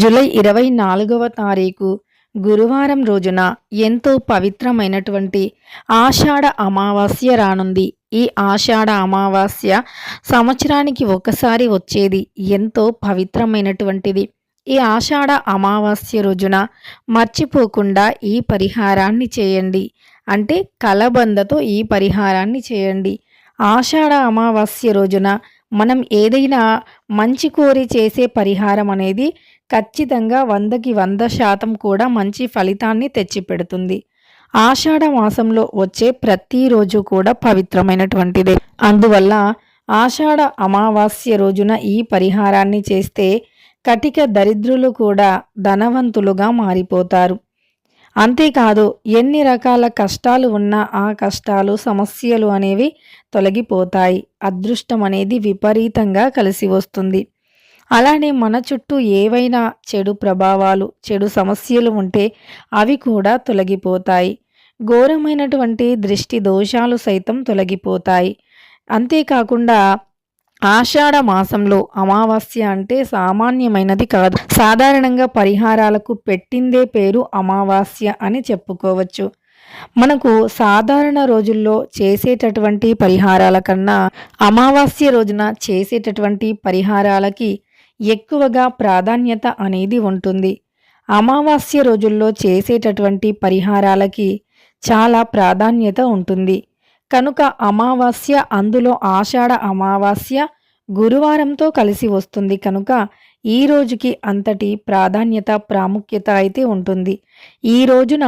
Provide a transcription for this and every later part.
July ఇరవై నాలుగవ తారీఖు గురువారం రోజున ఎంతో పవిత్రమైనటువంటి ఆషాఢ అమావాస్య రానుంది. ఈ ఆషాఢ అమావాస్య సంవత్సరానికి ఒకసారి వచ్చేది ఎంతో పవిత్రమైనటువంటిది. ఈ ఆషాఢ అమావాస్య రోజున మర్చిపోకుండా ఈ పరిహారాన్ని చేయండి. అంటే కలబందతో ఈ పరిహారాన్ని చేయండి. ఆషాఢ అమావాస్య రోజున మనం ఏదైనా మంచి కోరి చేసే పరిహారం అనేది ఖచ్చితంగా వందకి వంద శాతం కూడా మంచి ఫలితాన్ని తెచ్చిపెడుతుంది. ఆషాఢ మాసంలో వచ్చే ప్రతిరోజు కూడా పవిత్రమైనటువంటిదే. అందువల్ల ఆషాఢ అమావాస్య రోజున ఈ పరిహారాన్ని చేస్తే కటిక దరిద్రులు కూడా ధనవంతులుగా మారిపోతారు. అంతేకాదు ఎన్ని రకాల కష్టాలు ఉన్నా ఆ కష్టాలు సమస్యలు అనేవి తొలగిపోతాయి. అదృష్టం అనేది విపరీతంగా కలిసి వస్తుంది. అలానే మన చుట్టూ ఏవైనా చెడు ప్రభావాలు చెడు సమస్యలు ఉంటే అవి కూడా తొలగిపోతాయి. ఘోరమైనటువంటి దృష్టి దోషాలు సైతం తొలగిపోతాయి. అంతేకాకుండా ఆషాఢ మాసంలో అమావాస్య అంటే సామాన్యమైనది కాదు. సాధారణంగా పరిహారాలకు పెట్టిందే పేరు అమావాస్య అని చెప్పుకోవచ్చు. మనకు సాధారణ రోజుల్లో చేసేటటువంటి పరిహారాల కన్నా అమావాస్య రోజున చేసేటటువంటి పరిహారాలకి ఎక్కువగా ప్రాధాన్యత అనేది ఉంటుంది. అమావాస్య రోజుల్లో చేసేటటువంటి పరిహారాలకి చాలా ప్రాధాన్యత ఉంటుంది. కనుక అమావాస్య అందులో ఆషాఢ అమావాస్య గురువారంతో కలిసి వస్తుంది. కనుక ఈ రోజుకి అంతటి ప్రాధాన్యత ప్రాముఖ్యత అయితే ఉంటుంది. ఈ రోజున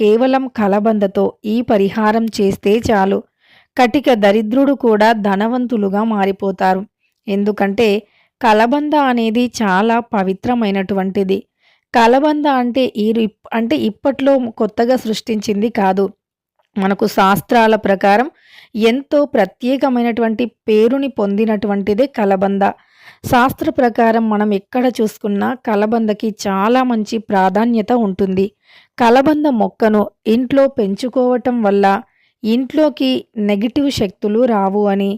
కేవలం కలబందతో ఈ పరిహారం చేస్తే చాలు. కటిక దరిద్రుడు కూడా ధనవంతులుగా మారిపోతారు. ఎందుకంటే కలబంద అనేది చాలా పవిత్రమైనటువంటిది. కలబంద అంటే ఈ అంటే ఇప్పట్లో కొత్తగా సృష్టించింది కాదు. మనకు శాస్త్రాల ప్రకారం ఎంతో ప్రత్యేకమైనటువంటి పేరుని పొందినటువంటిదే కలబంద. శాస్త్ర ప్రకారం మనం ఎక్కడ చూసుకున్నా కలబందకి చాలా మంచి ప్రాధాన్యత ఉంటుంది. కలబంద మొక్కను ఇంట్లో పెంచుకోవటం వల్ల ఇంట్లోకి నెగిటివ్ శక్తులు రావు అని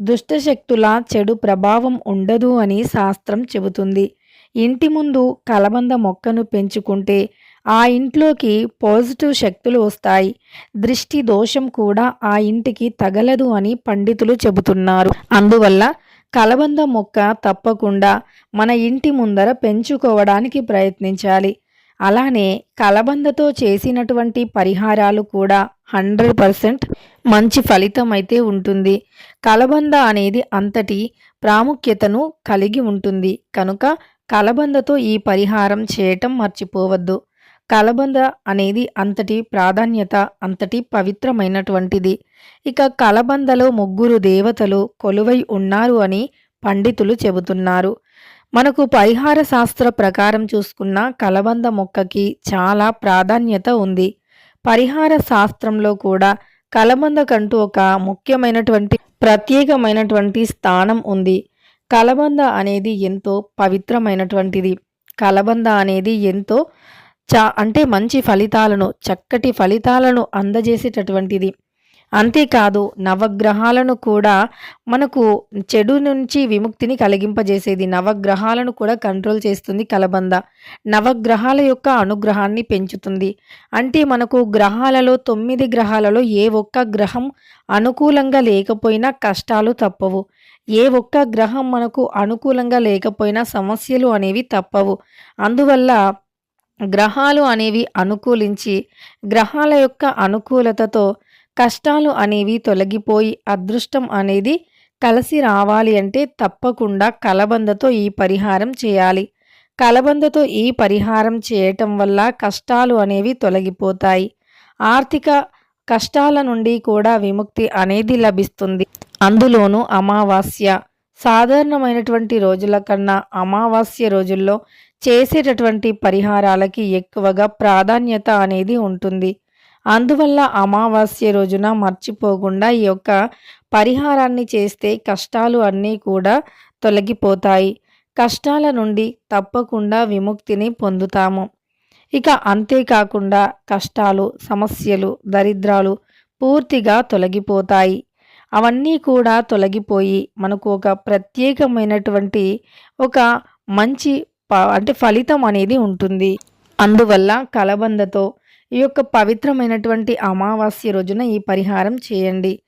దుష్టశక్తుల చెడు ప్రభావం ఉండదు అని శాస్త్రం చెబుతుంది. ఇంటి ముందు కలబంద మొక్కను పెంచుకుంటే ఆ ఇంట్లోకి పాజిటివ్ శక్తులు వస్తాయి. దృష్టి దోషం కూడా ఆ ఇంటికి తగలదు అని పండితులు చెబుతున్నారు. అందువల్ల కలబంద మొక్క తప్పకుండా మన ఇంటి ముందర పెంచుకోవడానికి ప్రయత్నించాలి. అలానే కలబందతో చేసినటువంటి పరిహారాలు కూడా హండ్రెడ్ పర్సెంట్ మంచి ఫలితం అయితే ఉంటుంది. కలబంద అనేది అంతటి ప్రాముఖ్యతను కలిగి ఉంటుంది. కనుక కలబందతో ఈ పరిహారం చేయటం మర్చిపోవద్దు. కలబంద అనేది అంతటి ప్రాధాన్యత అంతటి పవిత్రమైనటువంటిది. ఇక కలబందలో ముగ్గురు దేవతలు కొలువై ఉన్నారు అని పండితులు చెబుతున్నారు. మనకు పరిహార శాస్త్ర ప్రకారం చూసుకున్న కలబంద మొక్కకి చాలా ప్రాధాన్యత ఉంది. పరిహార శాస్త్రంలో కూడా కలబందకంటూ ఒక ముఖ్యమైనటువంటి ప్రత్యేకమైనటువంటి స్థానం ఉంది. కలబంద అనేది ఎంతో పవిత్రమైనటువంటిది. కలబంద అనేది ఎంతో చా అంటే మంచి ఫలితాలను చక్కటి ఫలితాలను అందజేసేటటువంటిది. అంతేకాదు నవగ్రహాలను కూడా మనకు చెడు నుంచి విముక్తిని కలిగింపజేసేది. నవగ్రహాలను కూడా కంట్రోల్ చేస్తుంది కలబంద. నవగ్రహాల యొక్క అనుగ్రహాన్ని పెంచుతుంది. అంటే మనకు గ్రహాలలో తొమ్మిది గ్రహాలలో ఏ ఒక్క గ్రహం అనుకూలంగా లేకపోయినా కష్టాలు తప్పవు. ఏ ఒక్క గ్రహం మనకు అనుకూలంగా లేకపోయినా సమస్యలు అనేవి తప్పవు. అందువల్ల గ్రహాలు అనేవి అనుకూలించి గ్రహాల యొక్క అనుకూలతతో కష్టాలు అనేవి తొలగిపోయి అదృష్టం అనేది కలిసి రావాలి అంటే తప్పకుండా కలబందతో ఈ పరిహారం చేయాలి. కలబందతో ఈ పరిహారం చేయటం వల్ల కష్టాలు అనేవి తొలగిపోతాయి. ఆర్థిక కష్టాల నుండి కూడా విముక్తి అనేది లభిస్తుంది. అందులోనూ అమావాస్య సాధారణమైనటువంటి రోజుల కన్నా అమావాస్య రోజుల్లో చేసేటటువంటి పరిహారాలకి ఎక్కువగా ప్రాధాన్యత అనేది ఉంటుంది. అందువల్ల అమావాస్య రోజున మర్చిపోకుండా ఈ యొక్క పరిహారాన్ని చేస్తే కష్టాలు అన్నీ కూడా తొలగిపోతాయి. కష్టాల నుండి తప్పకుండా విముక్తిని పొందుతాము. ఇక అంతేకాకుండా కష్టాలు సమస్యలు దరిద్రాలు పూర్తిగా తొలగిపోతాయి. అవన్నీ కూడా తొలగిపోయి మనకు ఒక ప్రత్యేకమైనటువంటి ఒక మంచి అంటే ఫలితం అనేది ఉంటుంది. అందువల్ల కలబందతో ఈ యొక్క పవిత్రమైనటువంటి అమావాస్య రోజున ఈ పరిహారం చేయండి.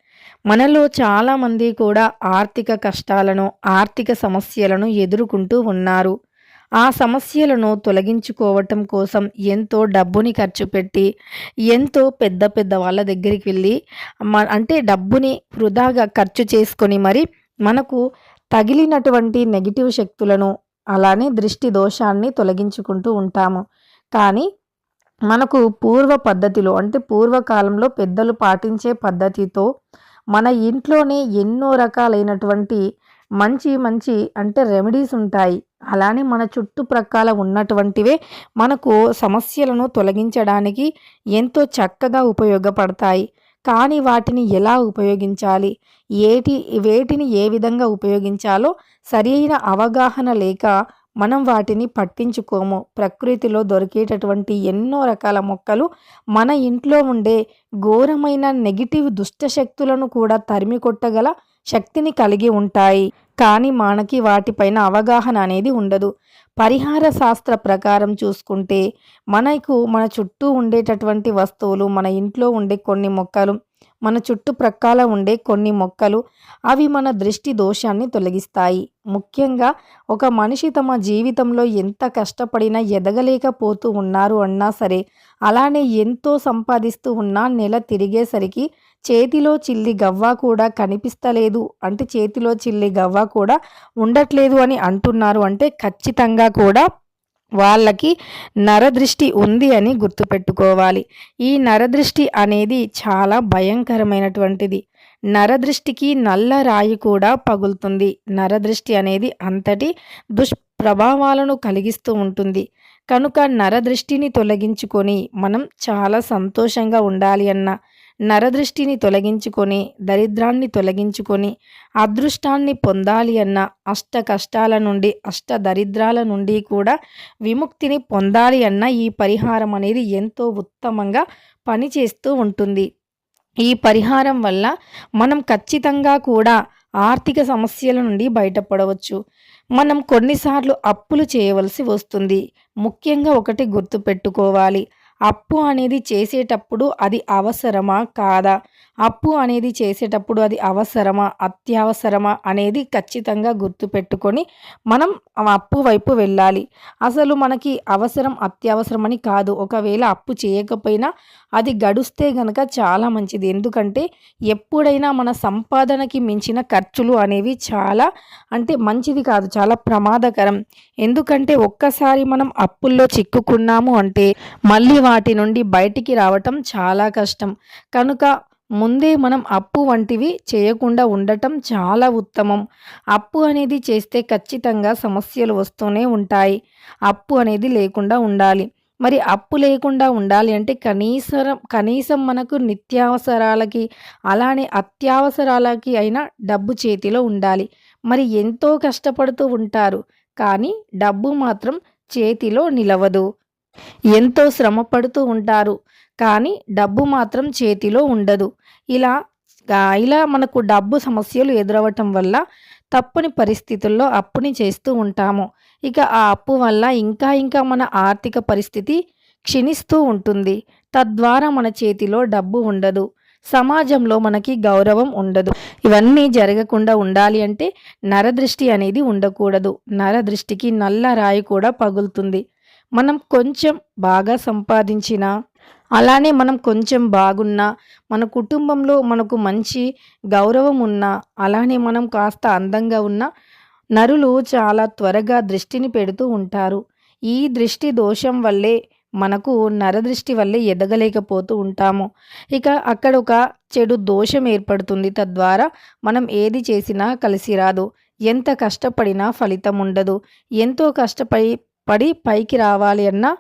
మనలో చాలామంది కూడా ఆర్థిక కష్టాలను ఆర్థిక సమస్యలను ఎదుర్కొంటూ ఉన్నారు. ఆ సమస్యలను తొలగించుకోవటం కోసం ఎంతో డబ్బుని ఖర్చు పెట్టి ఎంతో పెద్ద పెద్ద వాళ్ళ దగ్గరికి వెళ్ళి మ అంటే డబ్బుని వృధాగా ఖర్చు చేసుకొని మరి మనకు తగిలినటువంటి నెగిటివ్ శక్తులను అలానే దృష్టి దోషాన్ని తొలగించుకుంటూ ఉంటాము. కానీ మనకు పూర్వ పద్ధతిలో అంటే పూర్వకాలంలో పెద్దలు పాటించే పద్ధతితో మన ఇంట్లోనే ఎన్నో రకాలైనటువంటి మంచి మంచి అంటే రెమెడీస్ ఉంటాయి. అలానే మన చుట్టుప్రక్కల ఉన్నటువంటివే మనకు సమస్యలను తొలగించడానికి ఎంతో చక్కగా ఉపయోగపడతాయి. కానీ వాటిని ఎలా ఉపయోగించాలి? ఏటి వేటిని ఏ విధంగా ఉపయోగించాలో సరైన అవగాహన లేక మనం వాటిని పట్టించుకోము. ప్రకృతిలో దొరికేటటువంటి ఎన్నో రకాల మొక్కలు మన ఇంట్లో ఉండే ఘోరమైన నెగిటివ్ దుష్ట శక్తులను కూడా తరిమి కొట్టగల శక్తిని కలిగి ఉంటాయి. కానీ మనకి వాటిపైన అవగాహన అనేది ఉండదు. పరిహార శాస్త్ర ప్రకారం చూసుకుంటే మనకు మన చుట్టూ ఉండేటటువంటి వస్తువులు మన ఇంట్లో ఉండే కొన్ని మొక్కలు మన చుట్టుప్రక్కల ఉండే కొన్ని మొక్కలు అవి మన దృష్టి దోషాన్ని తొలగిస్తాయి. ముఖ్యంగా ఒక మనిషి తమ జీవితంలో ఎంత కష్టపడినా ఎదగలేకపోతూ ఉన్నారు అన్నా సరే అలానే ఎంతో సంపాదిస్తూ ఉన్నా నెల తిరిగేసరికి చేతిలో చిల్లి గవ్వ కూడా కనిపిస్తలేదు. అంటే చేతిలో చిల్లి గవ్వ కూడా ఉండట్లేదు అని అంటున్నారు. అంటే ఖచ్చితంగా కూడా వాళ్ళకి నరదృష్టి ఉంది అని గుర్తుపెట్టుకోవాలి. ఈ నరదృష్టి అనేది చాలా భయంకరమైనటువంటిది. నరదృష్టికి నల్ల రాయి కూడా పగులుతుంది. నరదృష్టి అనేది అంతటి దుష్ప్రభావాలను కలిగిస్తూ ఉంటుంది. కనుక నరదృష్టిని తొలగించుకొని మనం చాలా సంతోషంగా ఉండాలి అన్న. నరదృష్టిని తొలగించుకొని దరిద్రాన్ని తొలగించుకొని అదృష్టాన్ని పొందాలి అన్న అష్ట కష్టాల నుండి అష్ట దరిద్రాల నుండి కూడా విముక్తిని పొందాలి అన్న ఈ పరిహారం అనేది ఎంతో ఉత్తమంగా పనిచేస్తూ ఉంటుంది. ఈ పరిహారం వల్ల మనం ఖచ్చితంగా కూడా ఆర్థిక సమస్యల నుండి బయటపడవచ్చు. మనం కొన్నిసార్లు అప్పులు చేయవలసి వస్తుంది. ముఖ్యంగా ఒకటి గుర్తుపెట్టుకోవాలి. అప్పు అనేది చేసేటప్పుడు అది అవసరమా కాదా? అప్పు అనేది చేసేటప్పుడు అది అవసరమా అత్యవసరమా అనేది ఖచ్చితంగా గుర్తుపెట్టుకొని మనం అప్పు వైపు వెళ్ళాలి. అసలు మనకి అవసరం అత్యవసరమని కాదు. ఒకవేళ అప్పు చేయకపోయినా అది గడుస్తే గనక చాలా మంచిది. ఎందుకంటే ఎప్పుడైనా మన సంపాదనకి మించిన ఖర్చులు అనేవి చాలా అంటే మంచిది కాదు చాలా ప్రమాదకరం. ఎందుకంటే ఒక్కసారి మనం అప్పుల్లో చిక్కుకున్నాము అంటే మళ్ళీ వాటి నుండి బయటికి రావటం చాలా కష్టం. కనుక ముందే మనం అప్పు వంటివి చేయకుండా ఉండటం చాలా ఉత్తమం. అప్పు అనేది చేస్తే ఖచ్చితంగా సమస్యలు వస్తూనే ఉంటాయి. అప్పు అనేది లేకుండా ఉండాలి. మరి అప్పు లేకుండా ఉండాలి అంటే కనీసం కనీసం మనకు నిత్యావసరాలకి అలానే అత్యవసరాలకి అయినా డబ్బు చేతిలో ఉండాలి. మరి ఎంతో కష్టపడుతూ ఉంటారు. కానీ డబ్బు మాత్రం చేతిలో నిలవదు. ఎంతో శ్రమ పడుతూ ఉంటారు. కానీ డబ్బు మాత్రం చేతిలో ఉండదు. ఇలా ఇలా మనకు డబ్బు సమస్యలు ఎదురవ్వటం వల్ల తప్పని పరిస్థితుల్లో అప్పుని చేస్తూ ఉంటాము. ఇక ఆ అప్పు వల్ల ఇంకా ఇంకా మన ఆర్థిక పరిస్థితి క్షీణిస్తూ ఉంటుంది. తద్వారా మన చేతిలో డబ్బు ఉండదు. సమాజంలో మనకి గౌరవం ఉండదు. ఇవన్నీ జరగకుండా ఉండాలి అంటే నరదృష్టి అనేది ఉండకూడదు. నరదృష్టికి నల్ల రాయి కూడా పగులుతుంది. మనం కొంచెం బాగా సంపాదించినా అలానే మనం కొంచెం బాగున్నా మన కుటుంబంలో మనకు మంచి గౌరవం ఉన్నా అలానే మనం కాస్త అందంగా ఉన్న నరులు చాలా త్వరగా దృష్టిని పెడుతూ ఉంటారు. ఈ దృష్టి దోషం వల్లే మనకు నరదృష్టి వల్లే ఎదగలేకపోతూ ఉంటాము. ఇక అక్కడ ఒక చెడు దోషం ఏర్పడుతుంది. తద్వారా మనం ఏది చేసినా కలిసి రాదు. ఎంత కష్టపడినా ఫలితం ఉండదు. ఎంతో కష్టపడి పడి పైకి రావాలి అన్నా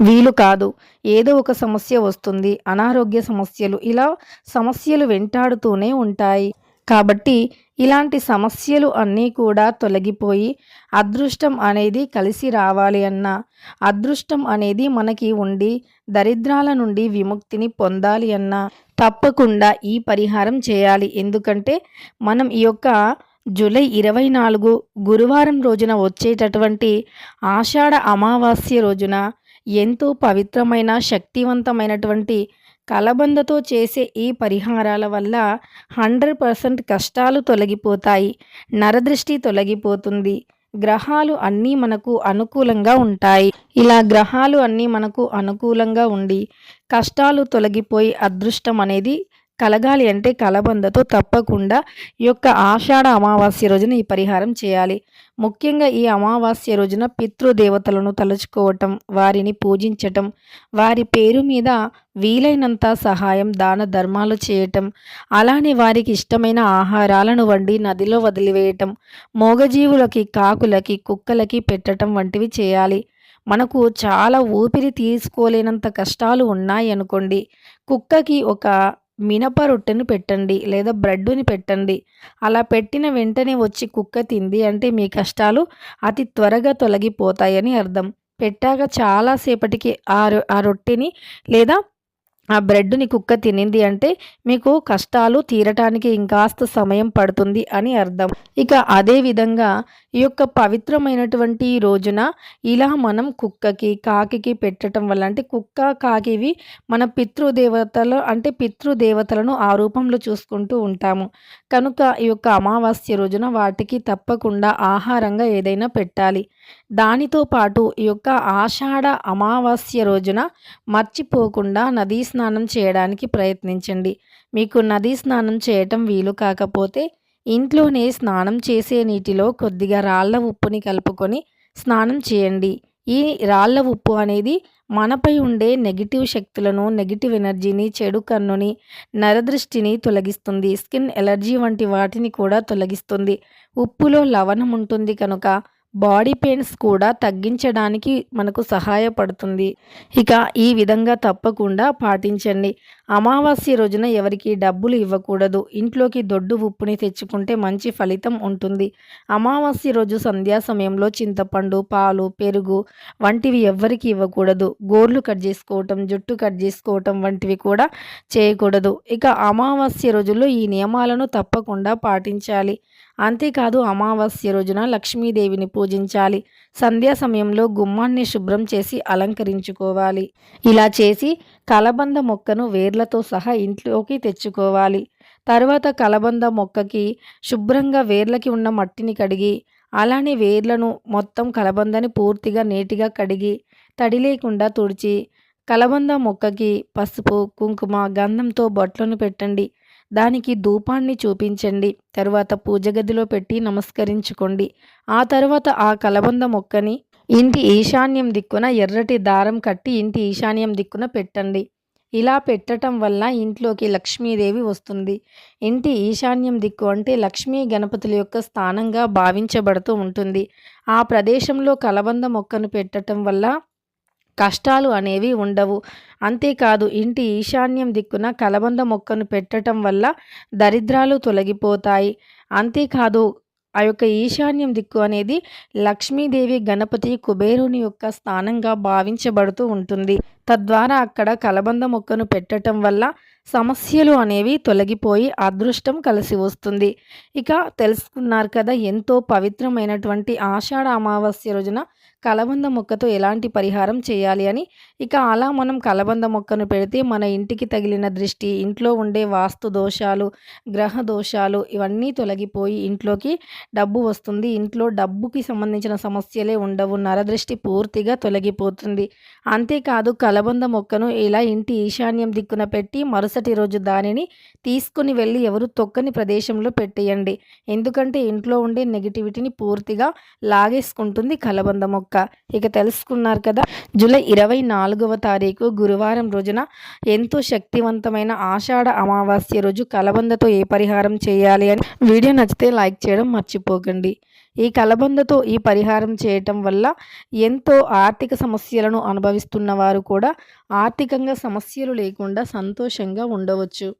వీలు కాదు. ఏదో ఒక సమస్య వస్తుంది. అనారోగ్య సమస్యలు ఇలా సమస్యలు వెంటాడుతూనే ఉంటాయి. కాబట్టి ఇలాంటి సమస్యలు అన్నీ కూడా తొలగిపోయి అదృష్టం అనేది కలిసి రావాలి అన్న అదృష్టం అనేది మనకి ఉండి దరిద్రాల నుండి విముక్తిని పొందాలి అన్న తప్పకుండా ఈ పరిహారం చేయాలి. ఎందుకంటే మనం ఈ యొక్క జూలై ఇరవై నాలుగు గురువారం రోజున వచ్చేటటువంటి ఆషాఢ అమావాస్య రోజున ఎంతో పవిత్రమైన శక్తివంతమైనటువంటి కలబందతో చేసే ఈ పరిహారాల వల్ల హండ్రెడ్ పర్సెంట్ కష్టాలు తొలగిపోతాయి నరదృష్టి తొలగిపోతుంది. గ్రహాలు అన్నీ మనకు అనుకూలంగా ఉంటాయి. ఇలా గ్రహాలు అన్నీ మనకు అనుకూలంగా ఉండి కష్టాలు తొలగిపోయి అదృష్టం అనేది కలగాలి అంటే కలబందతో తప్పకుండా ఈ యొక్క ఆషాఢ అమావాస్య రోజున ఈ పరిహారం చేయాలి. ముఖ్యంగా ఈ అమావాస్య రోజున పితృదేవతలను తలుచుకోవటం వారిని పూజించటం వారి పేరు మీద వీలైనంత సహాయం దాన ధర్మాలు చేయటం అలానే వారికి ఇష్టమైన ఆహారాలను వండి నదిలో వదిలివేయటం మోగజీవులకి కాకులకి కుక్కలకి పెట్టడం వంటివి చేయాలి. మనకు చాలా ఊపిరి తీసుకోలేనంత కష్టాలు ఉన్నాయి అనుకోండి కుక్కకి ఒక మినప రొట్టెను పెట్టండి లేదా బ్రెడ్డుని పెట్టండి. అలా పెట్టిన వెంటనే వచ్చి కుక్క తింది అంటే మీ కష్టాలు అతి త్వరగా తొలగిపోతాయని అర్థం. పెట్టాక చాలాసేపటికి ఆ ఆ రొట్టెని లేదా ఆ బ్రెడ్ని కుక్క తినింది అంటే మీకు కష్టాలు తీరటానికి ఇంకాస్త సమయం పడుతుంది అని అర్థం. ఇక అదే విధంగా ఈ యొక్క పవిత్రమైనటువంటి రోజున ఇలా మనం కుక్కకి కాకికి పెట్టడం వల్ల అంటే కుక్క కాకివి మన పితృదేవతలు అంటే పితృదేవతలను ఆ రూపంలో చూసుకుంటూ ఉంటాము. కనుక ఈ యొక్క అమావాస్య రోజున వాటికి తప్పకుండా ఆహారంగా ఏదైనా పెట్టాలి. దానితో పాటు ఈ యొక్క ఆషాఢ అమావాస్య రోజున మర్చిపోకుండా నదీ స్నానం చేయడానికి ప్రయత్నించండి. మీకు నదీ స్నానం చేయటం వీలు కాకపోతే ఇంట్లోనే స్నానం చేసే నీటిలో కొద్దిగా రాళ్ళ ఉప్పుని కలుపుకొని స్నానం చేయండి. ఈ రాళ్ళ ఉప్పు అనేది మనపై ఉండే నెగిటివ్ శక్తులను నెగిటివ్ ఎనర్జీని చెడు కన్నుని నరదృష్టిని తొలగిస్తుంది. స్కిన్ ఎలర్జీ వంటి వాటిని కూడా తొలగిస్తుంది. ఉప్పులో లవణం ఉంటుంది కనుక బాడీ పెయిన్స్ కూడా తగ్గించడానికి మనకు సహాయపడుతుంది. ఇక ఈ విధంగా తప్పకుండా పాటించండి. అమావాస్య రోజున ఎవరికి డబ్బులు ఇవ్వకూడదు. ఇంట్లోకి దొడ్డు ఉప్పుని తెచ్చుకుంటే మంచి ఫలితం ఉంటుంది. అమావాస్య రోజు సంధ్యా సమయంలో చింతపండు పాలు పెరుగు వంటివి ఎవ్వరికి ఇవ్వకూడదు. గోర్లు కట్ చేసుకోవటం జుట్టు కట్ చేసుకోవటం వంటివి కూడా చేయకూడదు. ఇక అమావాస్య రోజుల్లో ఈ నియమాలను తప్పకుండా పాటించాలి. అంతేకాదు అమావాస్య రోజున లక్ష్మీదేవిని పూజించాలి. సంధ్యా సమయంలో గుమ్మాన్ని శుభ్రం చేసి అలంకరించుకోవాలి. ఇలా చేసి కలబంద మొక్కను వేర్లతో సహా ఇంట్లోకి తెచ్చుకోవాలి. తర్వాత కలబంద మొక్కకి శుభ్రంగా వేర్లకి ఉన్న మట్టిని కడిగి అలానే వేర్లను మొత్తం కలబందని పూర్తిగా నీటిగా కడిగి తడి లేకుండా తుడిచి కలబంద మొక్కకి పసుపు కుంకుమ గంధంతో బొట్లను పెట్టండి. దానికి ధూపాన్ని చూపించండి. తరువాత పూజ గదిలో పెట్టి నమస్కరించుకోండి. ఆ తర్వాత ఆ కలబంద మొక్కని ఇంటి ఈశాన్యం దిక్కున ఎర్రటి దారం కట్టి ఇంటి ఈశాన్యం దిక్కున పెట్టండి. ఇలా పెట్టడం వల్ల ఇంట్లోకి లక్ష్మీదేవి వస్తుంది. ఇంటి ఈశాన్యం దిక్కు అంటే లక్ష్మీ గణపతుల యొక్క స్థానంగా భావించబడుతూ ఉంటుంది. ఆ ప్రదేశంలో కలబంద మొక్కను పెట్టడం వల్ల కష్టాలు అనేవి ఉండవు. అంతేకాదు ఇంటి ఈశాన్యం దిక్కున కలబంద మొక్కను పెట్టడం వల్ల దరిద్రాలు తొలగిపోతాయి. అంతేకాదు ఆ యొక్క ఈశాన్యం దిక్కు అనేది లక్ష్మీదేవి గణపతి కుబేరుని యొక్క స్థానంగా భావించబడుతూ ఉంటుంది. తద్వారా అక్కడ కలబంద మొక్కను పెట్టడం వల్ల సమస్యలు అనేవి తొలగిపోయి అదృష్టం కలిసి వస్తుంది. ఇక తెలుసుకున్నారు కదా ఎంతో పవిత్రమైనటువంటి ఆషాఢ అమావాస్య రోజున కలబంద మొక్కతో ఎలాంటి పరిహారం చేయాలి అని. ఇక అలా మనం కలబంద మొక్కను పెడితే మన ఇంటికి తగిలిన దృష్టి ఇంట్లో ఉండే వాస్తు దోషాలు గ్రహ దోషాలు ఇవన్నీ తొలగిపోయి ఇంట్లోకి డబ్బు వస్తుంది. ఇంట్లో డబ్బుకి సంబంధించిన సమస్యలే ఉండవు. నరదృష్టి పూర్తిగా తొలగిపోతుంది. అంతేకాదు కలబంద మొక్కను ఇలా ఇంటి ఈశాన్యం దిక్కున పెట్టి మరుసటి రోజు దానిని తీసుకుని వెళ్ళి ఎవరు తొక్కని ప్రదేశంలో పెట్టేయండి. ఎందుకంటే ఇంట్లో ఉండే నెగిటివిటీని పూర్తిగా లాగేసుకుంటుంది కలబంద మొక్క. ఇక తెలుసుకున్నారు కదా. జూలై ఇరవై నాలుగవ తారీఖు గురువారం రోజున ఎంతో శక్తివంతమైన ఆషాఢ అమావాస్య రోజు కలబందతో ఏ పరిహారం చేయాలి అని వీడియో నచ్చితే లైక్ చేయడం మర్చిపోకండి. ఈ కలబందతో ఈ పరిహారం చేయటం వల్ల ఎంతో ఆర్థిక సమస్యలను అనుభవిస్తున్న వారు కూడా ఆర్థికంగా సమస్యలు లేకుండా సంతోషంగా ఉండవచ్చు.